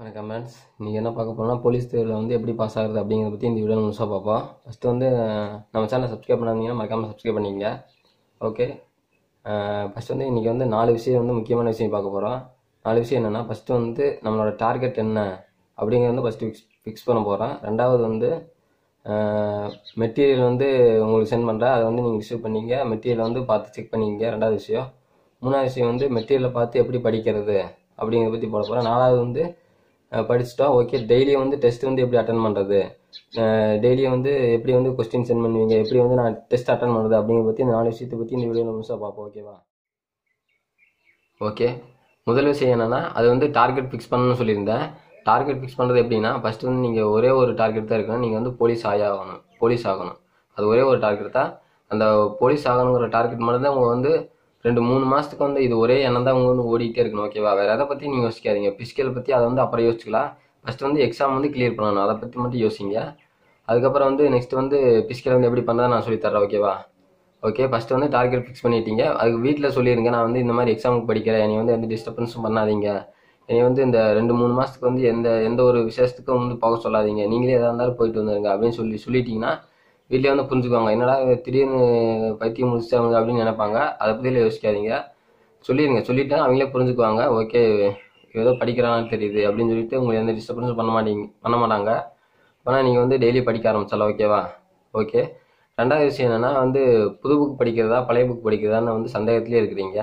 வணக்கம் மேன்ஸ் நீங்கள் என்ன பார்க்க போனால் போலீஸ் தேர்வில் வந்து எப்படி பாஸ் ஆகுறது அப்படிங்கிறத பற்றி இந்த வீடியோ முழுசாக பார்ப்போம். ஃபஸ்ட்டு வந்து நம்ம சேனலை சப்ஸ்கிரைப் பண்ணாதீங்கன்னா மறக்காமல் சப்ஸ்கிரைப் பண்ணிக்கங்க. ஓகே ஃபஸ்ட் வந்து இன்றைக்கி வந்து நாலு விஷயம் வந்து முக்கியமான விஷயம் பார்க்க போகிறோம் நாலு விஷயம் என்னென்னா ஃபஸ்ட்டு வந்து நம்மளோட டார்கெட் என்ன அப்படிங்கிறது வந்து ஃபஸ்ட்டு ஃபிக்ஸ் ஃபிக்ஸ் பண்ண போகிறோம் ரெண்டாவது வந்து மெட்டீரியல் வந்து உங்களுக்கு சென்ட் பண்ணுறேன் அதை வந்து நீங்கள் ரிசீவ் பண்ணிங்க மெட்டீரியல் வந்து பார்த்து செக் பண்ணிக்கங்க. ரெண்டாவது விஷயம். மூணாவது விஷயம் வந்து மெட்டீரியலை பார்த்து எப்படி படிக்கிறது அப்படிங்கிறத பற்றி போட போகிறேன் நாலாவது வந்து படிச்சுட்டா ஓகே டெய்லியும் வந்து டெஸ்ட் வந்து எப்படி அட்டன் பண்ணுறது டெய்லியும் வந்து எப்படி வந்து கொஸ்டின் சென்ட் பண்ணுவீங்க? எப்படி வந்து நான் டெஸ்ட் அட்டன் பண்ணுறது அப்படிங்கிற பற்றி இந்த நாலு விஷயத்தை பற்றி இந்த வீடியோவில் முழுசாக பார்ப்போம் ஓகேவா ஓகே முதல் விஷயம் என்னென்னா அது வந்து டார்கெட் ஃபிக்ஸ் பண்ணணும்னு சொல்லியிருந்தேன். டார்கெட் ஃபிக்ஸ் பண்ணுறது எப்படின்னா ஃபஸ்ட்டு வந்து நீங்கள் ஒரே ஒரு டார்கெட் தான் இருக்கணும். நீங்கள் வந்து போலீஸ் ஆகணும். போலீஸ் ஆகணும். அது ஒரே ஒரு டார்கெட் தான். அந்த போலீஸ் ஆகணுங்கிற டார்கெட் மட்டும்தான் உங்கள் வந்து ரெண்டு மூணு மாதத்துக்கு வந்து இது ஒரே எண்ணம் தான் உங்க வந்து ஓடிக்கிட்டே இருக்கணும் ஓகேவா வேறு எதை பற்றி நீங்கள் யோசிக்காதீங்க. பிசிக்கல் பற்றி அதை வந்து அப்புறம் யோசிக்கலாம் ஃபஸ்ட்டு வந்து எக்ஸாம் வந்து கிளியர் பண்ணணும். அதை பற்றி மட்டும் யோசிங்க. அதுக்கப்புறம் வந்து நெக்ஸ்ட் வந்து பிசிக்கல் வந்து எப்படி பண்ணுறதை நான் சொல்லித்தரேன் ஓகேவா ஓகே ஃபஸ்ட்டு வந்து டார்கெட் ஃபிக்ஸ் பண்ணிட்டீங்க. அதுக்கு வீட்டில் சொல்லிடுங்க நான் வந்து இந்த மாதிரி எக்ஸாமுக்கு படிக்கிறேன். என்னை வந்து எந்த டிஸ்டர்பன்ஸும் பண்ணாதீங்க. என்னை வந்து இந்த ரெண்டு மூணு மாதத்துக்கு வந்து எந்த எந்த ஒரு விசேஷத்துக்கும் வந்து போக சொல்லாதீங்க. நீங்களே எதாக இருந்தாலும் போயிட்டு வந்துருங்க அப்படின்னு சொல்லி சொல்லிட்டீங்கன்னா வீட்டிலே வந்து புரிஞ்சுக்குவாங்க. என்னடா திடீர்னு பைத்தியம் முடிச்சிட்டாங்க அப்படின்னு நினைப்பாங்க. அதை பற்றிலாம் யோசிக்காதீங்க. சொல்லிடுங்க சொல்லிட்டா அவங்களே புரிஞ்சுக்குவாங்க. ஓகே ஏதோ படிக்கிறான்னு தெரியுது அப்படின்னு சொல்லிட்டு உங்களுக்கு எந்த டிஸ்டர்பன்ஸும் பண்ண மாட்டீங்க பண்ண மாட்டாங்க. ஆனால் நீங்கள் வந்து டெய்லி படிக்க ஆரம்பிச்சால ஓகேவா ஓகே ரெண்டாவது விஷயம் என்னென்னா வந்து புது புக் படிக்கிறதா பழைய புக் படிக்கிறதான்னு வந்து சந்தேகத்திலே இருக்கிறீங்க.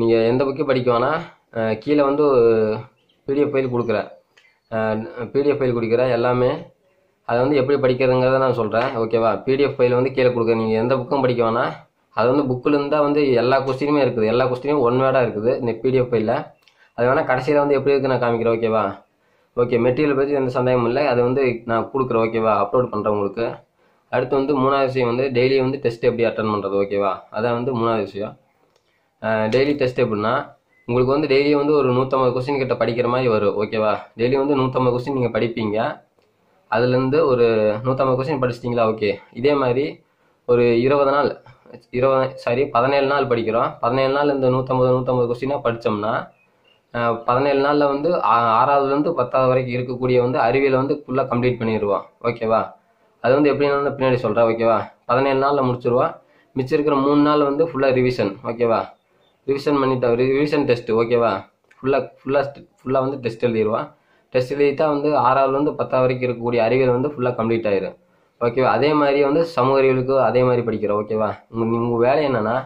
நீங்கள் எந்த புக்கே படிக்குவானா கீழே வந்து பிடிஎஃப் ஃபைல் கொடுக்குறேன். பிடிஎஃப் ஃபைல் கொடுக்குறேன். எல்லாமே அதை வந்து எப்படி படிக்கிறதுங்கிறத நான் சொல்கிறேன் ஓகேவா பிடிஎஃப் ஃபைல் வந்து கீழே கொடுக்க நீங்கள் எந்த புக்கும் படிக்க வேணாம். அது வந்து புக்கில் இருந்தால் வந்து எல்லா கொஸ்டினுமே இருக்குது. எல்லா கொஸ்டினும் ஒன் வேர்டாக இருக்குது இந்த பிடிஎஃப் ஃபைலில் அது வேணால் கடைசியில் வந்து எப்படி இருக்குது நான் காமிக்கிறேன். ஓகேவா ஓகே மெட்டீரியல் பற்றி எந்த சந்தேகமும் இல்லை. அது வந்து நான் கொடுக்குறேன். ஓகேவா அப்லோட் பண்ணுறேன் உங்களுக்கு. அடுத்து வந்து மூணாவது விஷயம் வந்து டெய்லி வந்து டெஸ்ட் எப்படி அட்டன் பண்ணுறது ஓகேவா அதான் வந்து மூணாவது விஷயம். டெய்லி டெஸ்ட் எப்படின்னா உங்களுக்கு வந்து டெய்லி வந்து ஒரு நூற்றம்பது கொஸ்டின் கிட்ட படிக்கிற மாதிரி வரும். ஓகேவா டெய்லி வந்து நூற்றம்பது கொஸ்டின் நீங்கள் படிப்பீங்க. அதுலேருந்து ஒரு நூற்றம்பது கொஸ்டின் படிச்சிட்டிங்களா? ஓகே இதே மாதிரி ஒரு இருபது நாள் இருபது சாரி பதினேழு நாள் படிக்கிறோம். பதினேழு நாள் இந்த நூற்றம்பது நூற்றம்பது கொஸ்டினாக படித்தோம்னா பதினேழு நாளில் வந்து ஆ- ஆறாவதுலேருந்து பத்தாவது வரைக்கும் இருக்கக்கூடிய வந்து அறிவியல் வந்து ஃபுல்லாக கம்ப்ளீட் பண்ணிடுவோம் ஓகேவா அது வந்து எப்படின்னு பின்னாடி சொல்கிறேன் ஓகேவா பதினேழு நாளில் முடிச்சிருவோம். மிச்சம் இருக்கிற மூணு நாள் வந்து ஃபுல்லாக ரிவிஷன் ஓகேவா ரிவிஷன் பண்ணிட்டா ரிவிஷன் டெஸ்ட் ஓகேவா ஃபுல்லாக ஃபுல்லாக ஃபுல்லாக வந்து டெஸ்ட் எழுதிடுவான் டெஸ்ட் எழுதிட்டா வந்து ஆறாவதுலேருந்து பத்தாவது வரைக்கும் இருக்கக்கூடிய அறிவியல் வந்து ஃபுல்லாக கம்ப்ளீட் ஆயிரும். ஓகேவா அதே மாதிரி வந்து சமூக அறிவியலுக்கு அதே மாதிரி படிக்கிறோம். ஓகேவா உங்கள் உங்கள் வேலை என்னென்னா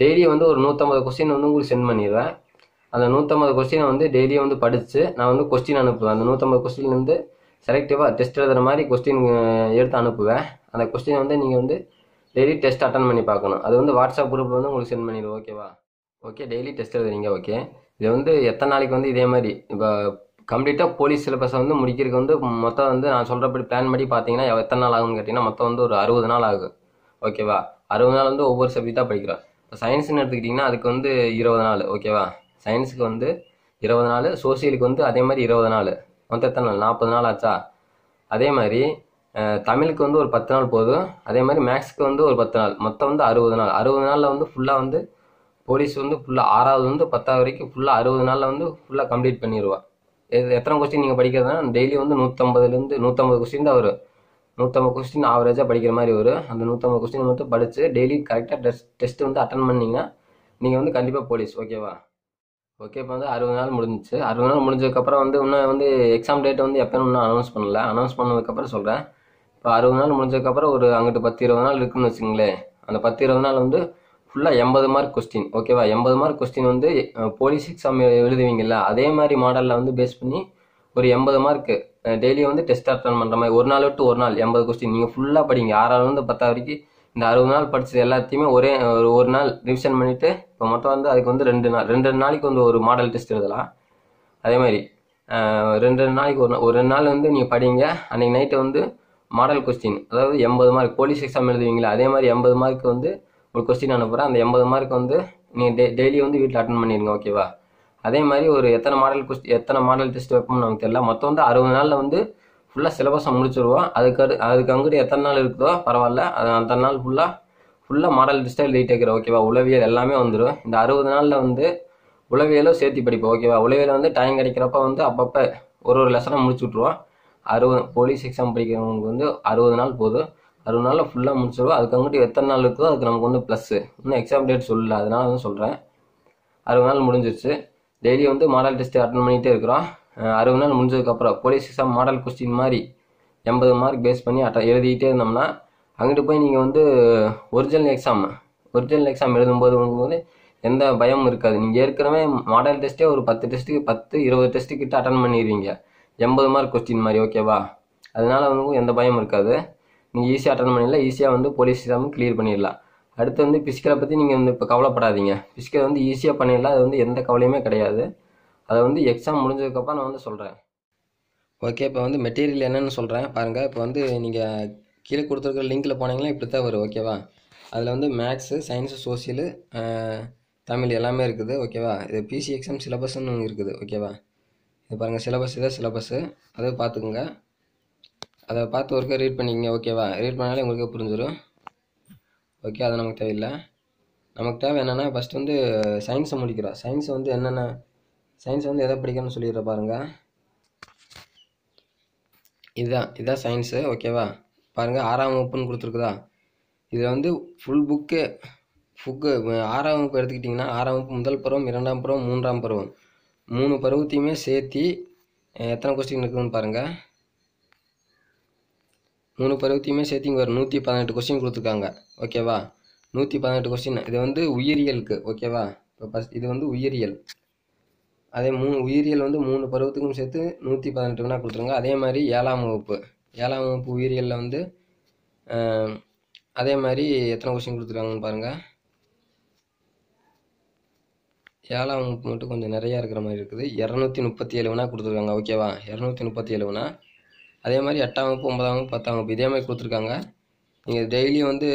டெய்லி வந்து ஒரு நூற்றம்பது கொஸ்டின் வந்து உங்களுக்கு சென்ட் பண்ணிடுவேன் அந்த நூற்றம்பது கொஸ்டினை வந்து டெய்லியும் வந்து படித்து நான் வந்து கொஸ்டின் அனுப்புவேன். அந்த நூற்றம்பது கொஸ்டின்லேருந்து செலக்டிவாக டெஸ்ட் எழுதுற மாதிரி கொஸ்டின் எடுத்து அனுப்புவேன். அந்த கொஸ்டினை வந்து நீங்கள் வந்து டெய்லி டெஸ்ட் அட்டன் பண்ணி பார்க்கணும். அது வந்து வாட்ஸ்அப் குரூப் வந்து உங்களுக்கு சென்ட் பண்ணிடுவோம். ஓகேவா ஓகே டெய்லி டெஸ்ட் எழுதுறீங்க. ஓகே இது வந்து எத்தனை நாளைக்கு வந்து இதே மாதிரி இப்போ கம்ப்ளீட்டாக போலீஸ் சிலபஸை வந்து முடிக்கிறதுக்கு வந்து மொத்தம் வந்து நான் சொல்கிறபடி பிளான் படி பார்த்தீங்கன்னா எத்தனை நாள் ஆகும்னு கேட்டிங்கன்னா மொத்தம் வந்து ஒரு அறுபது நாள் ஆகும். ஓகேவா அறுபது நாள் வந்து ஒவ்வொரு சப்ஜெக்டாக படிக்கிறோம். இப்போ சயின்ஸ்னு எடுத்துக்கிட்டிங்கன்னா அதுக்கு வந்து இருபது நாள். ஓகேவா சயின்ஸுக்கு வந்து இருபது நாள் சோசியலுக்கு வந்து அதே மாதிரி இருபது நாள். மொத்தம் எத்தனை நாள்? நாற்பது நாள் ஆச்சா? அதே மாதிரி தமிழுக்கு வந்து ஒரு பத்து நாள் போதும். அதே மாதிரி மேக்ஸுக்கு வந்து ஒரு பத்து நாள். மொத்தம் வந்து அறுபது நாள். அறுபது நாளில் வந்து ஃபுல்லாக வந்து போலீஸ் வந்து ஃபுல்லாக ஆறாவது வந்து பத்தாவது வரைக்கும் ஃபுல்லாக அறுபது நாளில் வந்து ஃபுல்லாக கம்ப்ளீட் பண்ணிடுவா இது எத்தனை கொஸ்டின் நீங்கள் படிக்கிறதுனா டெய்லி வந்து நூற்றம்பதுலேருந்து நூற்றம்பது கொஸ்டின் தான் வரும். நூற்றம்பது கொஸ்டின் ஆவரேஜாக படிக்கிற மாதிரி வரும். அந்த நூற்றம்பது கொஸ்டின் மட்டும் படித்து டெய்லி கரெக்டாக டெஸ்ட் டெஸ்ட் வந்து அட்டன் பண்ணீங்கன்னா நீங்கள் வந்து கண்டிப்பாக போலீஸ் ஓகேவா ஓகே இப்போ வந்து அறுபது நாள் முடிஞ்சிச்சு. அறுபது நாள் முடிஞ்சதுக்கப்புறம் வந்து இன்னும் வந்து எக்ஸாம் டேட் வந்து எப்போன்னு இன்னும் அனௌன்ஸ் பண்ணல. அனௌன்ஸ் பண்ணதுக்கப்புறம் சொல்கிறேன் இப்போ அறுபது நாள் முடிஞ்சதுக்கப்புறம் ஒரு அங்கிட்டு பத்து இருபது நாள் இருக்குன்னு வச்சுங்களேன் அந்த பத்து இருபது நாள் வந்து ஃபுல்லாக எண்பது மார்க் கொஸ்டின் ஓகேவா எண்பது மார்க் கொஸ்டின் வந்து போலீஸ் எக்ஸாம் எழுதுவீங்கல்ல அதே மாதிரி மாடலில் வந்து பேஸ் பண்ணி ஒரு எண்பது மார்க்கு டெய்லியும் வந்து டெஸ்ட் அட்டன் பண்ணுற மாதிரி ஒரு நாள் விட்டு ஒரு நாள் எண்பது கொஸ்டின் நீங்கள் ஃபுல்லாக படிங்க. ஆறாவது வந்து பத்தாவது வரைக்கும் இந்த அறுபது நாள் படித்தது எல்லாத்தையுமே ஒரே ஒரு ஒரு நாள் ரிவிஷன் பண்ணிவிட்டு இப்போ மொத்தம் வந்து அதுக்கு வந்து ரெண்டு நாள் ரெண்டு ரெண்டு நாளைக்கு வந்து ஒரு மாடல் டெஸ்ட் எழுதலாம். அதே மாதிரி ரெண்டு ரெண்டு நாளைக்கு ஒரு நாள் ஒரு ரெண்டு நாள் வந்து நீங்கள் படிங்க. அன்றைக்கி நைட்டு வந்து மாடல் கொஸ்டின் அதாவது எண்பது மார்க் போலீஸ் எக்ஸாம் எழுதுவீங்களா அதே மாதிரி எண்பது மார்க் வந்து ஒரு கொஸ்டின் அனுப்புகிறேன் அந்த எண்பது மார்க் வந்து நீங்கள் டெ டெய்லி வந்து வீட்டில் அட்டன் பண்ணிடுங்க ஓகேவா அதே மாதிரி ஒரு எத்தனை மாடல் கொஸ்டின் எத்தனை மாடல் டெஸ்ட் வைப்போம்னு நமக்கு தெரியல. மொத்தம் வந்து அறுபது நாளில் வந்து ஃபுல்லாக சிலபஸை முடிச்சிருவோம். அதுக்கு அதுக்கு அங்கிட்டு எத்தனை நாள் இருக்குதோ பரவாயில்ல. அது அந்த நாள் ஃபுல்லாக ஃபுல்லாக மாடல் டெஸ்ட்டாக எழுதிட்டே இருக்கிறேன் ஓகேவா உளவியல் எல்லாமே வந்துடும் இந்த அறுபது நாளில் வந்து உளவியலும் சேர்த்து படிப்போம் ஓகேவா உளவியல் வந்து டைம் கிடைக்கிறப்ப வந்து அப்பப்போ ஒரு ஒரு லெசனை முடிச்சு விட்ருவோம் அறுபது போலீஸ் எக்ஸாம் படிக்கிறவங்களுக்கு வந்து அறுபது நாள் போதும். அறுபது நாளில் ஃபுல்லாக முடிச்சிடுவோம் அதுக்கு அங்கிட்டு எத்தனை நாள் இருக்குதோ அதுக்கு நமக்கு வந்து ப்ளஸ்ஸு இன்னும் எக்ஸாம் டேட் சொல்லல அதனால தான் சொல்கிறேன் அறுபது நாள் முடிஞ்சிருச்சு. டெய்லி வந்து மாடல் டெஸ்ட் அட்டன் பண்ணிகிட்டே இருக்கிறோம். அறுபது நாள் முடிஞ்சதுக்கப்புறம் போலீஸ் எக்ஸாம் மாடல் கொஸ்டின் மாதிரி எண்பது மார்க் பேஸ் பண்ணி அட்ட எழுதிக்கிட்டே இருந்தோம்னா அங்கிட்டு போய் நீங்கள் வந்து ஒரிஜினல் எக்ஸாம் ஒரிஜினல் எக்ஸாம் எழுதும்போது உங்களுக்கு வந்து எந்த பயமும் இருக்காது. நீங்கள் ஏற்கனவே மாடல் டெஸ்ட்டே ஒரு பத்து டெஸ்ட்டுக்கு பத்து இருபது டெஸ்ட்டு கிட்ட அட்டன் பண்ணிடுவீங்க. எண்பது மார்க் கொஸ்டின் மாதிரி ஓகேவா அதனால வந்து எந்த பயமும் இருக்காது. நீங்கள் ஈஸியாக அட்டன் பண்ணிடலாம். ஈஸியாக வந்து போலீஸ் எக்ஸாம் கிளியர் பண்ணிடலாம். அடுத்து வந்து பிசிக்கலை பற்றி நீங்கள் வந்து இப்போ கவலைப்படாதீங்க. பிசிக்கல் வந்து ஈஸியாக பண்ணிடலாம். அது வந்து எந்த கவலையுமே கிடையாது. அதை வந்து எக்ஸாம் முடிஞ்சதுக்கப்புறம் நான் வந்து சொல்கிறேன் ஓகே இப்போ வந்து மெட்டீரியல் என்னன்னு சொல்கிறேன் பாருங்கள் இப்போ வந்து நீங்கள் கீழே கொடுத்துருக்குற லிங்க்கில் போனீங்கன்னா இப்படி தான் வரும் ஓகேவா அதில் வந்து மேக்ஸு சயின்ஸு சோசியலு தமிழ் எல்லாமே இருக்குது ஓகேவா இது பிசி எக்ஸாம் சிலபஸ்ன்னு இருக்குது ஓகேவா இது பாருங்கள் சிலபஸ் இதான் சிலபஸ்ஸு அதை பார்த்துக்குங்க. அதை பார்த்து ஒருக்க ரீட் பண்ணிக்கங்க ஓகேவா ரீட் பண்ணாலே உங்களுக்கு புரிஞ்சிடும் ஓகே அது நமக்கு தேவையில்லை. நமக்கு தேவை என்னென்னா ஃபஸ்ட் வந்து சயின்ஸை முடிக்கிறோம். சயின்ஸ் வந்து என்னென்ன சயின்ஸ் வந்து எதை படிக்கணும்னு சொல்லிடுற பாருங்கள் இதுதான் இதுதான் சயின்ஸு ஓகேவா பாருங்கள் ஆறாம் வகுப்புன்னு கொடுத்துருக்குதா? இதில் வந்து ஃபுல் புக்கு புக்கு ஆறாம் வகுப்பு எடுத்துக்கிட்டிங்கன்னா ஆறாம் வகுப்பு முதல் பருவம் இரண்டாம் பருவம் மூன்றாம் பருவம். மூணு பருவத்தையுமே சேர்த்தி எத்தனை கொஸ்டின் இருக்குதுன்னு பாருங்கள் மூணு பருவத்தையுமே சேர்த்து இங்கே ஒரு நூற்றி பதினெட்டு கொஸ்டின் கொடுத்துருக்காங்க. ஓகேவா நூற்றி பதினெட்டு கொஸ்டின் இது வந்து உயிரியலுக்கு ஓகேவா இப்போ ஃபஸ்ட் இது வந்து உயிரியல். அதே மூணு உயிரியல் வந்து மூணு பருவத்துக்கும் சேர்த்து நூற்றி பதினெட்டு வினா கொடுத்துருங்க. அதே மாதிரி ஏழாம் வகுப்பு. ஏழாம் வகுப்பு உயிரியலில் வந்து அதே மாதிரி எத்தனை கொஸ்டின் கொடுத்துருக்காங்கன்னு பாருங்கள் ஏழாம் வகுப்பு மட்டும் கொஞ்சம் நிறையா இருக்கிற மாதிரி இருக்குது. இரநூத்தி முப்பத்தி ஏழு வினா கொடுத்துருக்காங்க. ஓகேவா இரநூத்தி முப்பத்தி ஏழு வினா அதே மாதிரி எட்டாம் வகுப்பு ஒன்பதாம் வகுப்பு பத்தாம் வகுப்பு இதே மாதிரி கொடுத்துருக்காங்க. நீங்கள் டெய்லியும் வந்து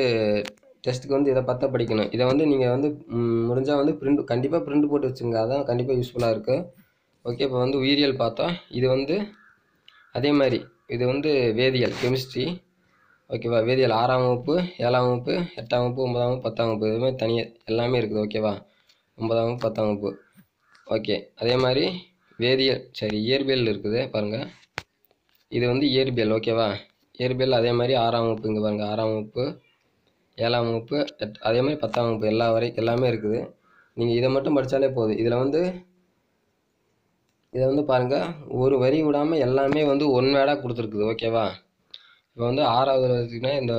டெஸ்ட்டுக்கு வந்து இதை பார்த்தா படிக்கணும். இதை வந்து நீங்கள் வந்து முடிஞ்சால் வந்து பிரிண்ட் கண்டிப்பாக பிரிண்ட் போட்டு வச்சுங்க அதான் கண்டிப்பாக யூஸ்ஃபுல்லாக இருக்குது ஓகே இப்போ வந்து உயிரியல் பார்த்தோம் இது வந்து அதே மாதிரி இது வந்து வேதியியல் கெமிஸ்ட்ரி ஓகேவா வேதியியல் ஆறாம் வகுப்பு ஏழாம் வகுப்பு எட்டாம் வகுப்பு ஒன்பதாம் வகுப்பு பத்தாம் வகுப்பு இது மாதிரி தனியாக எல்லாமே இருக்குது. ஓகேவா ஒன்பதாம் வகுப்பு பத்தாம் வகுப்பு. ஓகே அதே மாதிரி வேதியியல் சரி இயற்பியல் இருக்குது பாருங்கள் இது வந்து இயற்பியல் ஓகேவா இயற்பியல் அதே மாதிரி ஆறாம் வகுப்பு இங்கே பாருங்கள் ஆறாம் வகுப்பு ஏழாம் வகுப்பு அதே மாதிரி பத்தாம் வகுப்பு எல்லா வரை எல்லாமே இருக்குது. நீங்கள் இதை மட்டும் படித்தாலே போதும். இதில் வந்து இதை வந்து பாருங்கள் ஒரு வரி விடாமல் எல்லாமே வந்து ஒன் வேடாக கொடுத்துருக்குது ஓகேவா இப்போ வந்து ஆறாவது வகுப்புனா இந்த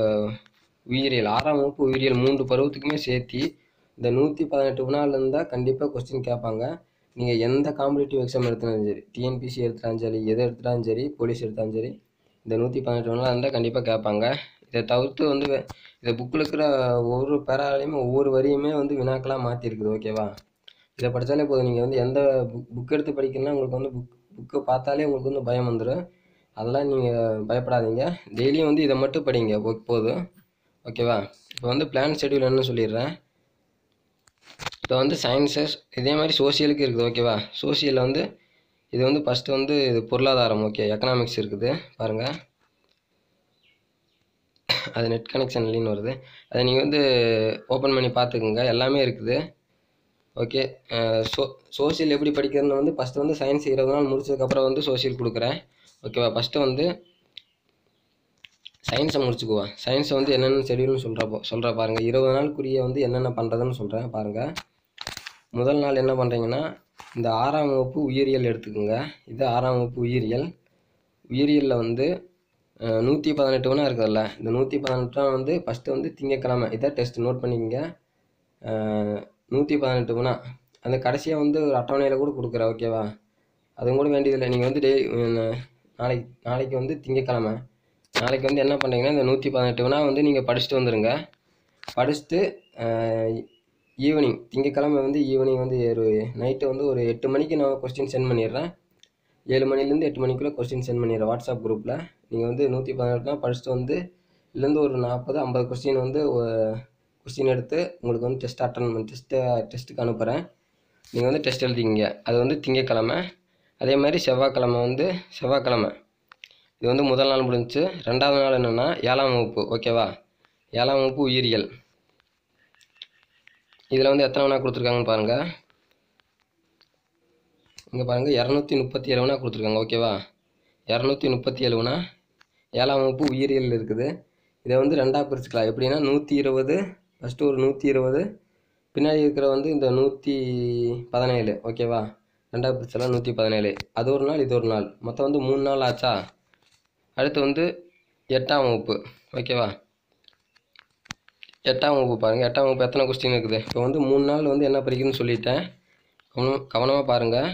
உயிரியல். ஆறாம் வகுப்பு உயிரியல் மூன்று பருவத்துக்குமே சேர்த்து இந்த நூற்றி பதினெட்டு வினால இருந்தால் கண்டிப்பாக கொஸ்டின் கேட்பாங்க. நீங்கள் எந்த காம்படிட்டிவ் எக்ஸாம் எடுத்தாலும் சரி டிஎன்பிசி எடுத்தாலும் சரி எதை எடுத்தாலும் சரி போலீஸ் எடுத்தாலும் சரி இந்த நூற்றி பதினெட்டு வினா இருந்தால் கண்டிப்பாக கேட்பாங்க. இதை தவிர்த்து வந்து இந்த புக்கில் இருக்கிற ஒவ்வொரு பேராலையுமே ஒவ்வொரு வரியுமே வந்து வினாக்களாக மாற்றிருக்குது ஓகேவா இதை படித்தாலே போதும். நீங்கள் வந்து எந்த புக் புக் எடுத்து படிக்கணும்னா உங்களுக்கு வந்து புக் புக்கை பார்த்தாலே உங்களுக்கு வந்து பயம் வந்துடும் அதெல்லாம் நீங்கள் பயப்படாதீங்க. டெய்லியும் வந்து இதை மட்டும் படிங்க போதும். ஓகேவா இப்போ வந்து பிளான் ஷெட்யூல் என்னன்னு சொல்லிடுறேன். இப்போ வந்து சயின்ஸஸ் இதே மாதிரி சோசியலுக்கு இருக்குது ஓகேவா சோசியலில் வந்து இது வந்து ஃபஸ்ட்டு வந்து இது பொருளாதாரம் ஓகே எக்கனாமிக்ஸ் இருக்குது பாருங்கள் அது நெட் கனெக்ஷன் இல்லைன்னு வருது. அதை நீங்கள் வந்து ஓப்பன் பண்ணி பார்த்துக்குங்க. எல்லாமே இருக்குது. ஓகே சோ சோசியல் எப்படி படிக்கிறதுன்னு வந்து ஃபஸ்ட்டு வந்து சயின்ஸ் இருபது நாள் முடிச்சதுக்கப்புறம் வந்து சோசியல் கொடுக்குறேன். ஓகேவா ஃபஸ்ட்டு வந்து சயின்ஸை முடிச்சுக்குவா சயின்ஸை வந்து என்னென்ன ஷெடியூல்னு சொல்கிறப்போ சொல்கிற பாருங்கள் இருபது நாளுக்குரிய வந்து என்னென்ன பண்ணுறதுன்னு சொல்கிறேன் பாருங்கள் முதல் நாள் என்ன பண்ணுறீங்கன்னா இந்த ஆறாம் வகுப்பு உயிரியல் எடுத்துக்கோங்க. இது ஆறாம் வகுப்பு உயிரியல். உயிரியலில் வந்து நூற்றி பதினெட்டு வினா இருக்குதுல்ல. இந்த நூற்றி பதினெட்டு வந்து ஃபஸ்ட்டு வந்து திங்கக்கிழமை. இதான் டெஸ்ட் நோட் பண்ணிக்கோங்க. நூற்றி பதினெட்டு வினா. அந்த கடைசியாக வந்து ஒரு அட்டவணையில் கூட கொடுக்குறேன் ஓகேவா அதுவும் கூட வேண்டியதில்லை. நீங்கள் வந்து டெய்லி நாளைக்கு நாளைக்கு வந்து திங்கக்கிழமை. நாளைக்கு வந்து என்ன பண்ணுறீங்கன்னா இந்த நூற்றி பதினெட்டு வினா வந்து நீங்கள் படிச்சுட்டு வந்துடுங்க படிச்சுட்டு ஈவினிங் திங்கக்கிழமை வந்து ஈவினிங் வந்து ஒரு நைட்டு வந்து ஒரு எட்டு மணிக்கு நான் கொஸ்டின் சென்ட் பண்ணிடுறேன். ஏழு மணிலேருந்து எட்டு மணிக்குள்ளே கொஸ்டின் சென்ட் பண்ணிடுறேன் வாட்ஸ்அப் குரூப்பில் நீங்கள் வந்து நூற்றி பதினெட்டுனா படிச்சுட்டு வந்து இதுலேருந்து ஒரு நாற்பது ஐம்பது கொஸ்டின் வந்து கொஸ்டின் எடுத்து உங்களுக்கு வந்து டெஸ்ட் அட்டன் பண்ணி டெஸ்ட்டு டெஸ்ட்டுக்கு அனுப்புகிறேன் நீங்கள் வந்து டெஸ்ட் எழுதிங்க அது வந்து திங்கக்கிழமை அதே மாதிரி செவ்வாய்க்கிழமை வந்து செவ்வாய்க்கிழமை. இது வந்து முதல் நாள் முடிஞ்சிச்சு. ரெண்டாவது நாள் என்னென்னா ஏழாம் வகுப்பு. ஓகேவா ஏழாம் வகுப்பு உயிரியல். இதில் வந்து எத்தனை வேணா கொடுத்துருக்காங்கன்னு பாருங்கள் இங்கே பாருங்கள் இரநூத்தி முப்பத்தி ஏழுனா கொடுத்துருக்காங்க ஓகேவா? இரநூத்தி முப்பத்தி ஏழுனா ஏழாம் வகுப்பு உயிரியல் இருக்குது. இதை வந்து ரெண்டாக பிரிச்சுக்கலாம். எப்படின்னா நூற்றி இருபது ஃபஸ்ட்டு ஒரு நூற்றி இருபது பின்னாடி இருக்கிற வந்து இந்த நூற்றி பதினேழு ஓகேவா? ரெண்டாவது பிரிச்சலாம் நூற்றி பதினேழு. அது ஒரு நாள் இது ஒரு நாள். மொத்தம் வந்து மூணு நாள் ஆச்சா? அடுத்து வந்து எட்டாம் வகுப்பு ஓகேவா? எட்டாம் வகுப்பு பாருங்கள் எட்டாம் வகுப்பு எத்தனை கொஸ்டின் இருக்குது? இப்போ வந்து மூணு நாள் வந்து என்ன படிக்கணும்னு சொல்லிட்டேன். கவனம் கவனமாக பாருங்கள்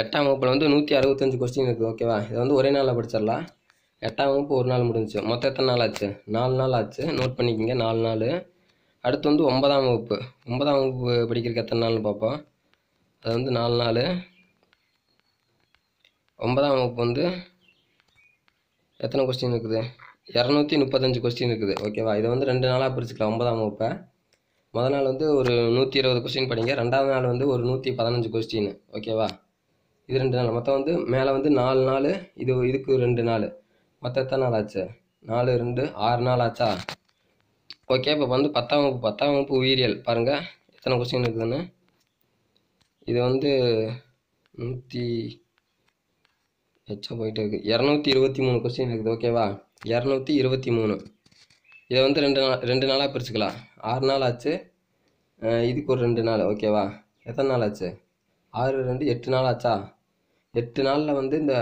எட்டாம் வகுப்பில் வந்து நூற்றி அறுபத்தஞ்சு கொஸ்டின் இருக்குது. ஓகேவா இதை வந்து ஒரே நாளில் படிச்சிடலாம். எட்டாம் வகுப்பு ஒரு நாள் முடிஞ்சுச்சு. மொத்தம் எத்தனை நாள் ஆச்சு? நாலு நாள் ஆச்சு. நோட் பண்ணிக்கோங்க. நாலு நாள். அடுத்து வந்து ஒன்பதாம் வகுப்பு. ஒன்பதாம் வகுப்பு படிக்கிறதுக்கு எத்தனை நாள்னு பார்ப்போம். அது வந்து நாலு நாள். ஒன்பதாம் வகுப்பு வந்து எத்தனை கொஸ்டின் இருக்குது? இரநூத்தி முப்பத்தஞ்சு கொஸ்டின் இருக்குது. ஓகேவா இதை வந்து ரெண்டு நாளாக பிரிச்சுக்கலாம். ஒன்பதாம் வகுப்பை. முதல் நாள் வந்து ஒரு நூற்றி இருபது கொஸ்டின் படிங்க. ரெண்டாவது நாள் வந்து ஒரு நூற்றி பதினஞ்சு கொஸ்டின் ஓகேவா இது ரெண்டு நாள். மொத்தம் வந்து மேலே வந்து நாலு நாள் இது இதுக்கு ரெண்டு நாள். மொத்தம் எத்தனை நாள் ஆச்சு? நாலு ரெண்டு ஆறு நாள் ஆச்சா? ஓகே இப்போ வந்து பத்தாம் வகுப்பு. பத்தாம் வகுப்பு உயிரியல். பாருங்கள் எத்தனை கொஸ்டின் இருக்குதுன்னு. இது வந்து நூற்றி எச்சா போயிட்டு இருக்குது இரநூத்தி இருபத்தி மூணு கொஸ்டின் இருக்குது. ஓகேவா இரநூத்தி இருபத்தி மூணு. இதை வந்து ரெண்டு நாள் ரெண்டு நாளாக பிரிச்சுக்கலாம். ஆறு நாள் ஆச்சு. இதுக்கு ஒரு ரெண்டு நாள் ஓகேவா? எத்தனை நாள் ஆச்சு? ஆறு ரெண்டு எட்டு நாள் ஆச்சா? எட்டு நாளில் வந்து இந்த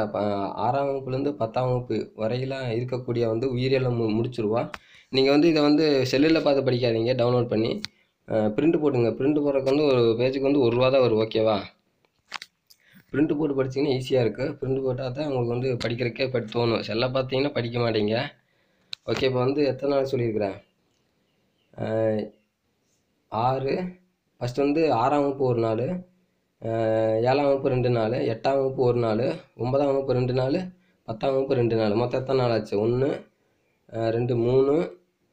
ஆறாம் வகுப்புலேருந்து பத்தாம் வகுப்பு வரையிலாம் இருக்கக்கூடிய வந்து உயிரியலை மு முடிச்சுருவா. நீங்கள் வந்து இதை வந்து செல்லில் பார்த்து படிக்காதீங்க டவுன்லோட் பண்ணி. பிரிண்ட் போட்டுங்க. பிரிண்ட் போடுறதுக்கு வந்து ஒரு பேஜுக்கு வந்து ஒரு ரூபா தான் வரும் ஓகேவா? பிரிண்ட் போட்டு படிச்சிங்கன்னா ஈஸியாக இருக்குது பிரிண்ட் போட்டால் தான் உங்களுக்கு வந்து படிக்கிறக்கே படி தோணும். செல்லை பார்த்தீங்கன்னா படிக்க மாட்டீங்க. ஓகே இப்போ வந்து எத்தனை நாள் சொல்லியிருக்கிறேன்? ஆறு. ஃபஸ்ட் வந்து ஆறாம் வகுப்பு ஒரு நாள். ஏழாம் வகுப்பு ரெண்டு நாள். எட்டாம் வகுப்பு ஒரு நாள். ஒன்பதாம் வகுப்பு ரெண்டு நாள். பத்தாம் வகுப்பு ரெண்டு நாள். மொத்தம் எத்தனை நாள் ஆச்சு? ஒன்று ரெண்டு மூணு.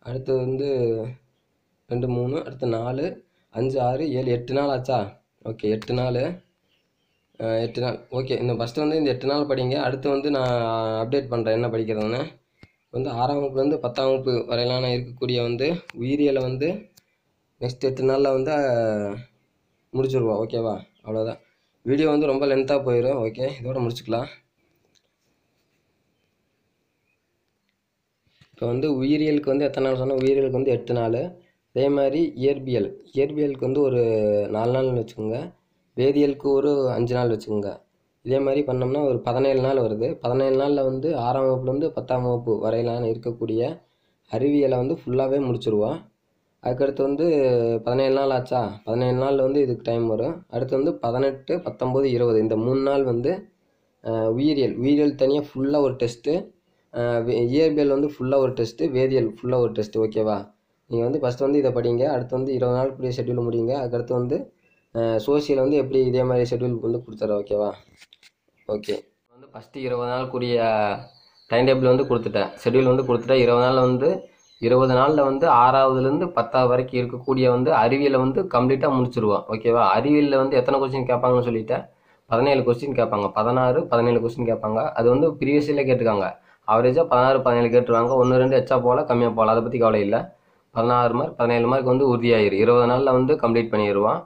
அடுத்து வந்து ரெண்டு மூணு. அடுத்து நாலு. அஞ்சு ஆறு ஏழு. எட்டு நாள் ஆச்சா? ஓகே எட்டு நாள். எட்டு நாள். ஓகே இந்த ஃபஸ்ட்டு வந்து இந்த எட்டு நாள் படிங்க. அடுத்து வந்து நான் அப்டேட் பண்ணுறேன் என்ன படிக்கிறதுன்னு. வந்து ஆறாம் வகுப்புலேருந்து பத்தாம் வகுப்பு வரையிலான இருக்கக்கூடிய வந்து உயிரியலை வந்து நெக்ஸ்ட் எட்டு நாளில் வந்து முடிச்சுருவோம். ஓகேவா அவ்வளோதான் வீடியோ வந்து ரொம்ப லென்த்தாக போயிடும் ஓகே இதோட முடிச்சுக்கலாம். இப்போ வந்து உயிரியலுக்கு வந்து எத்தனை நாள் சொன்னால் உயிரியலுக்கு வந்து எட்டு நாள். அதே மாதிரி இயற்பியல். இயற்பியலுக்கு வந்து ஒரு நாலு நாள்னு வச்சுக்கோங்க. வேதியியலுக்கு ஒரு அஞ்சு நாள் வச்சுக்கோங்க. இதே மாதிரி பண்ணோம்னா ஒரு பதினேழு நாள் வருது. பதினேழு நாளில் வந்து ஆறாம் வகுப்புலேருந்து பத்தாம் வகுப்பு வரையிலான இருக்கக்கூடிய அறிவியலை வந்து ஃபுல்லாகவே முடிச்சுருவோம். அதுக்கடுத்து வந்து பதினேழு நாள் ஆச்சா? பதினேழு நாளில் வந்து இதுக்கு டைம் வரும். அடுத்து வந்து பதினெட்டு பத்தொம்போது இருபது. இந்த மூணு நாள் வந்து உயிரியல். உயிரியல் தனியாக ஃபுல்லாக ஒரு டெஸ்ட்டு இயற்பியல் வந்து ஃபுல்லாக ஒரு டெஸ்ட்டு வேதியியல் ஃபுல்லாக ஒரு டெஸ்ட்டு ஓகேவா நீங்கள் வந்து ஃபஸ்ட்டு வந்து இதை படிங்க. அடுத்து வந்து இருபது நாள் கூடிய ஷெட்யூல் முடியுங்க அதுக்கடுத்து வந்து சோசியல் வந்து எப்படி இதே மாதிரி ஷெட்யூல் வந்து கொடுத்துட்றேன் ஓகேவா ஓகே வந்து ஃபஸ்ட்டு இருபது நாளுக்குரிய டைம் டேபிள் வந்து கொடுத்துட்டேன். ஷெட்யூல் வந்து கொடுத்துட்டேன். இருபது நாளில் வந்து இருபது நாளில் வந்து ஆறாவதுலேருந்து பத்தாவது வரைக்கும் இருக்கக்கூடிய வந்து அறிவியலை வந்து கம்ப்ளீட்டாக முடிச்சிருவோம் ஓகேவா அறிவியலில் வந்து எத்தனை கொஸ்டின் கேட்பாங்கன்னு சொல்லிட்டேன். பதினேழு கொஸ்டின் கேட்பாங்க. பதினாறு பதினேழு கொஸ்டின் கேட்பாங்க. அது வந்து ப்ரீவியஸ் இயர்ல கேட்டிருக்காங்க. ஆவரேஜாக பதினாறு பதினேழு கேட்டுருவாங்க ஒன்று ரெண்டு எச்சா போகல கம்மியாக போகல அதை பற்றி கவலை இல்லை. பதினாறு மார்க் பதினேழு மார்க் வந்து உறுதியாயிரு. இருபது நாளில் வந்து கம்ப்ளீட் பண்ணிடுவான்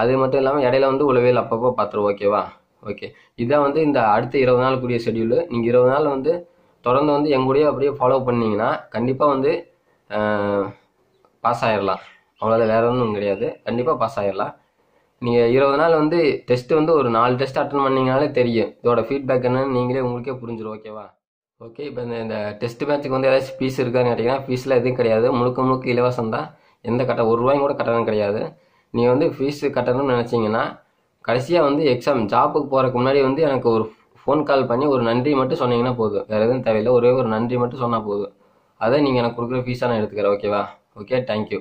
அது மட்டும் இல்லாமல் இடையில வந்து உளவியல் அப்பப்போ பார்த்துருவோம் ஓகேவா? ஓகே. இதான் வந்து இந்த அடுத்த இருபது நாள் கூடிய ஷெட்யூலு நீங்கள் இருபது நாள் வந்து தொடர்ந்து வந்து எங்கூடயே அப்படியே ஃபாலோ பண்ணீங்கன்னா கண்டிப்பாக வந்து பாஸ் ஆகிடலாம் அவ்வளோதான் வேற ஒன்றும் கிடையாது. கண்டிப்பாக பாஸ் ஆயிடலாம் நீங்கள் இருபது நாள் வந்து டெஸ்ட் வந்து ஒரு நாலு டெஸ்ட் அட்டன் பண்ணிங்கனாலே தெரியும். இதோட ஃபீட்பேக் என்னன்னு நீங்களே உங்களுக்கே புரிஞ்சிடும் ஓகேவா? ஓகே இப்போ இந்த இந்த டெஸ்ட் பேட்சுக்கு வந்து ஏதாச்சும் ஃபீஸ் இருக்கான்னு கேட்டிங்கன்னா ஃபீஸ்லாம் எதுவும் கிடையாது. முழுக்க முழுக்க இலவசம் தான் எந்த கட்ட ஒரு ரூபாயும் கூட கட்டணம் கிடையாது. நீங்கள் வந்து ஃபீஸு கட்டணும்னு நினச்சிங்கன்னா கடைசியாக வந்து எக்ஸாம் ஜாப்புக்கு போகிறதுக்கு முன்னாடி வந்து எனக்கு ஒரு ஃபோன் கால் பண்ணி ஒரு நன்றி மட்டும் சொன்னீங்கன்னா போதும். வேறு எதுவும் தேவையில்லை. ஒரே ஒரு நன்றி மட்டும் சொன்னால் போதும். அதை நீங்கள் எனக்கு கொடுக்குற ஃபீஸாக நான் எடுத்துக்கிறேன். ஓகேவா ஓகே தேங்க்யூ